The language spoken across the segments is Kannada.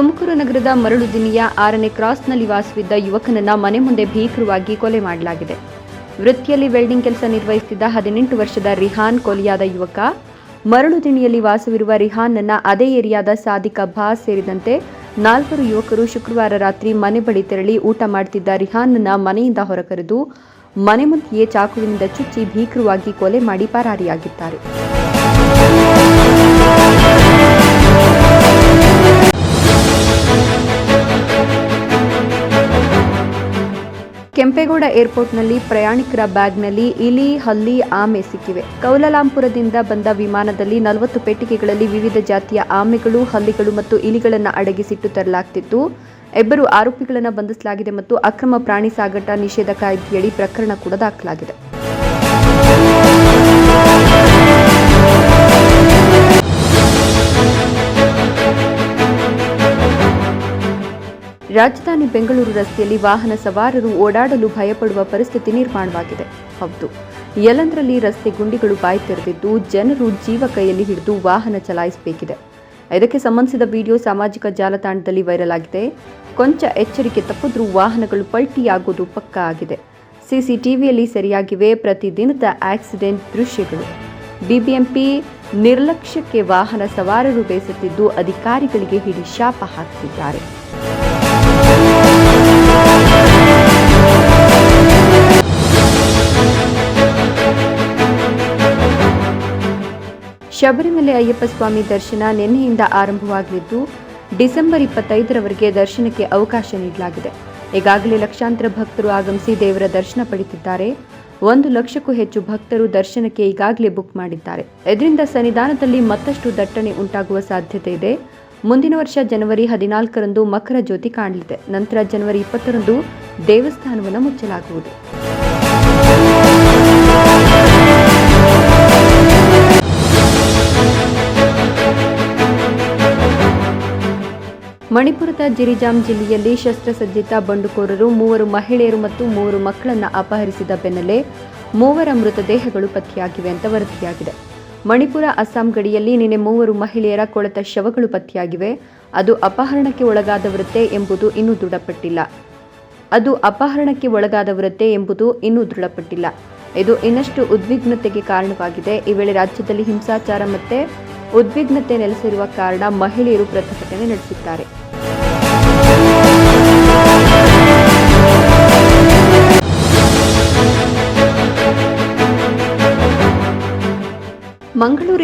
ತುಮಕೂರು ನಗರದ ಮರಳುದಿನಿಯ ಆರನೇ ಕ್ರಾಸ್ನಲ್ಲಿ ವಾಸವಿದ್ದ ಯುವಕನನ್ನ ಮನೆ ಮುಂದೆ ಭೀಕರವಾಗಿ ಕೊಲೆ ಮಾಡಲಾಗಿದೆ. ವೃತ್ತಿಯಲ್ಲಿ ವೆಲ್ಡಿಂಗ್ ಕೆಲಸ ನಿರ್ವಹಿಸುತ್ತಿದ್ದ ಹದಿನೆಂಟು ವರ್ಷದ ರಿಹಾನ್ ಕೊಲೆಯಾದ ಯುವಕ ಮರಳುದಿಣಿಯಲ್ಲಿ ವಾಸವಿರುವ ರಿಹಾನ್ನನ್ನ ಅದೇ ಏರಿಯಾದ ಸಾದಿಕ್ ಅಬ್ಬಾಸ್ ಸೇರಿದಂತೆ ನಾಲ್ವರು ಯುವಕರು ಶುಕ್ರವಾರ ರಾತ್ರಿ ಮನೆ ಬಳಿ ತೆರಳಿ ಊಟ ಮಾಡುತ್ತಿದ್ದ ರಿಹಾನ್ನ ಮನೆಯಿಂದ ಹೊರಕರೆದು ಮನೆ ಮುಂದೆಯೇ ಚಾಕುವಿನಿಂದ ಚುಚ್ಚಿ ಭೀಕರವಾಗಿ ಕೊಲೆ ಮಾಡಿ ಪರಾರಿಯಾಗಿದ್ದಾರೆ. ಕೆಂಪೇಗೌಡ ಏರ್ಪೋರ್ಟ್ನಲ್ಲಿ ಪ್ರಯಾಣಿಕರ ಬ್ಯಾಗ್ನಲ್ಲಿ ಇಲಿ, ಹಲ್ಲಿ, ಆಮೆ ಸಿಕ್ಕಿವೆ. ಕೌಲಲಾಂಪುರದಿಂದ ಬಂದ ವಿಮಾನದಲ್ಲಿ ನಲವತ್ತು ಪೆಟ್ಟಿಗೆಗಳಲ್ಲಿ ವಿವಿಧ ಜಾತಿಯ ಆಮೆಗಳು, ಹಲ್ಲಿಗಳು ಮತ್ತು ಇಲಿಗಳನ್ನು ಅಡಗಿಸಿಟ್ಟು ತರಲಾಗ್ತಿತ್ತು. ಇಬ್ಬರು ಆರೋಪಿಗಳನ್ನು ಬಂಧಿಸಲಾಗಿದೆ ಮತ್ತು ಅಕ್ರಮ ಪ್ರಾಣಿ ಸಾಗಾಟ ನಿಷೇಧ ಕಾಯ್ದೆಯಡಿ ಪ್ರಕರಣ ಕೂಡ ದಾಖಲಾಗಿದೆ. ರಾಜಧಾನಿ ಬೆಂಗಳೂರು ರಸ್ತೆಯಲ್ಲಿ ವಾಹನ ಸವಾರರು ಓಡಾಡಲು ಭಯಪಡುವ ಪರಿಸ್ಥಿತಿ ನಿರ್ಮಾಣವಾಗಿದೆ. ಹೌದು. ಯಲಂದ್ರಲ್ಲಿ ರಸ್ತೆ ಗುಂಡಿಗಳು ಬಾಯಿ ತೆರೆದಿದ್ದು ಜನರು ಜೀವ ಕೈಯಲ್ಲಿ ಹಿಡಿದು ವಾಹನ ಚಲಾಯಿಸಬೇಕಿದೆ. ಇದಕ್ಕೆ ಸಂಬಂಧಿಸಿದ ವಿಡಿಯೋ ಸಾಮಾಜಿಕ ಜಾಲತಾಣದಲ್ಲಿ ವೈರಲ್ ಆಗಿದೆ. ಕೊಂಚ ಎಚ್ಚರಿಕೆ ತಪ್ಪಿದ್ರೂ ವಾಹನಗಳು ಪಲ್ಟಿಯಾಗೋದು ಪಕ್ಕಾ ಆಗಿದೆ. ಸಿಸಿಟಿವಿಯಲ್ಲಿ ಸರಿಯಾಗಿವೆ ಪ್ರತಿದಿನದ ಆಕ್ಸಿಡೆಂಟ್ ದೃಶ್ಯಗಳು. ಬಿಬಿಎಂಪಿ ನಿರ್ಲಕ್ಷ್ಯಕ್ಕೆ ವಾಹನ ಸವಾರರು ಬೇಸತ್ತಿದ್ದು ಅಧಿಕಾರಿಗಳಿಗೆ ಹಿಡಿ ಶಾಪ ಹಾಕ್ತಿದ್ದಾರೆ ಶಬರಿಮಲೆ ಅಯ್ಯಪ್ಪ ಸ್ವಾಮಿ ದರ್ಶನ ನಿನ್ನೆಯಿಂದ ಆರಂಭವಾಗಲಿದ್ದು, ಡಿಸೆಂಬರ್ ಇಪ್ಪತ್ತೈದರವರೆಗೆ ದರ್ಶನಕ್ಕೆ ಅವಕಾಶ ನೀಡಲಾಗಿದೆ. ಈಗಾಗಲೇ ಲಕ್ಷಾಂತರ ಭಕ್ತರು ಆಗಮಿಸಿ ದೇವರ ದರ್ಶನ ಪಡೆದಿದ್ದಾರೆ. ಒಂದು ಲಕ್ಷಕ್ಕೂ ಹೆಚ್ಚು ಭಕ್ತರು ದರ್ಶನಕ್ಕೆ ಈಗಾಗಲೇ ಬುಕ್ ಮಾಡಿದ್ದಾರೆ. ಇದರಿಂದ ಸನ್ನಿಧಾನದಲ್ಲಿ ಮತ್ತಷ್ಟು ದಟ್ಟಣೆ ಉಂಟಾಗುವ ಸಾಧ್ಯತೆ ಇದೆ. ಮುಂದಿನ ವರ್ಷ ಜನವರಿ ಹದಿನಾಲ್ಕರಂದು ಮಕರ ಜ್ಯೋತಿ ಕಾಣಲಿದೆ. ನಂತರ ಜನವರಿ ಇಪ್ಪತ್ತರಂದು ದೇವಸ್ಥಾನವನ್ನು ಮುಚ್ಚಲಾಗುವುದು. ಮಣಿಪುರದ ಜಿರಿಜಾಮ್ ಜಿಲ್ಲೆಯಲ್ಲಿ ಶಸ್ತ್ರಸಜ್ಜಿತ ಬಂಡುಕೋರರು, ಮೂವರು ಮಹಿಳೆಯರು ಮತ್ತು ಮೂವರು ಮಕ್ಕಳನ್ನು ಅಪಹರಿಸಿದ ಬೆನ್ನಲ್ಲೇ ಮೂವರ ಮೃತದೇಹಗಳು ಪತ್ತೆಯಾಗಿವೆ ಅಂತ ವರದಿಯಾಗಿದೆ. ಮಣಿಪುರ ಅಸ್ಸಾಂ ಗಡಿಯಲ್ಲಿ ನಿನ್ನೆ ಮೂವರು ಮಹಿಳೆಯರ ಕೊಳೆತ ಶವಗಳು ಪತ್ತೆಯಾಗಿವೆ. ಅದು ಅಪಹರಣಕ್ಕೆ ಒಳಗಾದವರದ್ದೇ ಎಂಬುದು ಇನ್ನೂ ದೃಢಪಟ್ಟಿಲ್ಲ. ಅದು ಅಪಹರಣಕ್ಕೆ ಒಳಗಾದವರದ್ದೇ ಎಂಬುದು ಇನ್ನೂ ದೃಢಪಟ್ಟಿಲ್ಲ. ಇದು ಇನ್ನಷ್ಟು ಉದ್ವಿಗ್ನತೆಗೆ ಕಾರಣವಾಗಿದೆ. ಈ ವೇಳೆ ರಾಜ್ಯದಲ್ಲಿ ಹಿಂಸಾಚಾರ ಮತ್ತೆ ಉದ್ವಿಗ್ನತೆ ನೆಲೆಸಿರುವ ಕಾರಣ ಮಹಿಳೆಯರು ಪ್ರತಿಭಟನೆ ನಡೆಸಿದ್ದಾರೆ.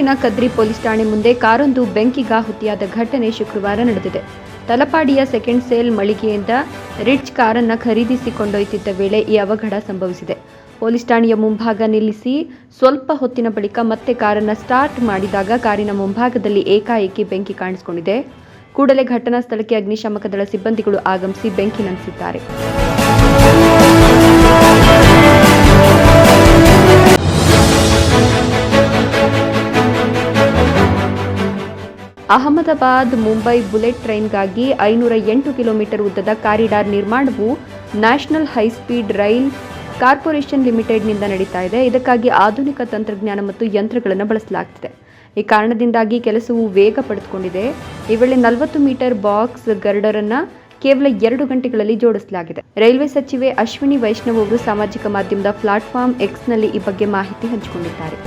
ಮಂಗಳೂರಿನ ಕದ್ರಿ ಪೊಲೀಸ್ ಠಾಣೆ ಮುಂದೆ ಕಾರೊಂದು ಬೆಂಕಿಗಾಹುತಿಯಾದ ಘಟನೆ ಶುಕ್ರವಾರ ನಡೆದಿದೆ. ತಲಪಾಡಿಯ ಸೆಕೆಂಡ್ ಸೇಲ್ ಮಳಿಗೆಯಿಂದ ರಿಚ್ ಕಾರನ್ನ ಖರೀದಿಸಿ ಕೊಂಡೊಯ್ತಿದ್ದ ವೇಳೆ ಈ ಅವಘಡ ಸಂಭವಿಸಿದೆ. ಪೊಲೀಸ್ ಠಾಣೆಯ ಮುಂಭಾಗ ನಿಲ್ಲಿಸಿ ಸ್ವಲ್ಪ ಹೊತ್ತಿನ ಬಳಿಕ ಮತ್ತೆ ಕಾರನ್ನ ಸ್ಟಾರ್ಟ್ ಮಾಡಿದಾಗ ಕಾರಿನ ಮುಂಭಾಗದಲ್ಲಿ ಏಕಾಏಕಿ ಬೆಂಕಿ ಕಾಣಿಸಿಕೊಂಡಿದೆ. ಕೂಡಲೇ ಘಟನಾ ಸ್ಥಳಕ್ಕೆ ಅಗ್ನಿಶಾಮಕ ದಳ ಸಿಬ್ಬಂದಿಗಳು ಆಗಮಿಸಿ ಬೆಂಕಿ ನಂದಿಸಿದ್ದಾರೆ. ಅಹಮದಾಬಾದ್ ಮುಂಬೈ ಬುಲೆಟ್ ಟ್ರೈನ್ಗಾಗಿ ಐನೂರ ಎಂಟು ಕಿಲೋಮೀಟರ್ ಉದ್ದದ ಕಾರಿಡಾರ್ ನಿರ್ಮಾಣವು National High Speed Rail Corporation ಲಿಮಿಟೆಡ್ನಿಂದ ನಡೀತಾ ಇದೆ. ಇದಕ್ಕಾಗಿ ಆಧುನಿಕ ತಂತ್ರಜ್ಞಾನ ಮತ್ತು ಯಂತ್ರಗಳನ್ನು ಬಳಸಲಾಗ್ತಿದೆ. ಈ ಕಾರಣದಿಂದಾಗಿ ಕೆಲಸವು ವೇಗ ಪಡೆದುಕೊಂಡಿದೆ. ಈ ವೇಳೆ ನಲವತ್ತು ಮೀಟರ್ ಬಾಕ್ಸ್ ಗರ್ಡರನ್ನು ಕೇವಲ ಎರಡು ಗಂಟೆಗಳಲ್ಲಿ ಜೋಡಿಸಲಾಗಿದೆ. ರೈಲ್ವೆ ಸಚಿವೆ ಅಶ್ವಿನಿ ವೈಷ್ಣವ್ ಅವರು ಸಾಮಾಜಿಕ ಮಾಧ್ಯಮದ ಪ್ಲಾಟ್ಫಾರ್ಮ್ ಎಕ್ಸ್ನಲ್ಲಿ ಈ ಬಗ್ಗೆ ಮಾಹಿತಿ ಹಂಚಿಕೊಂಡಿದ್ದಾರೆ.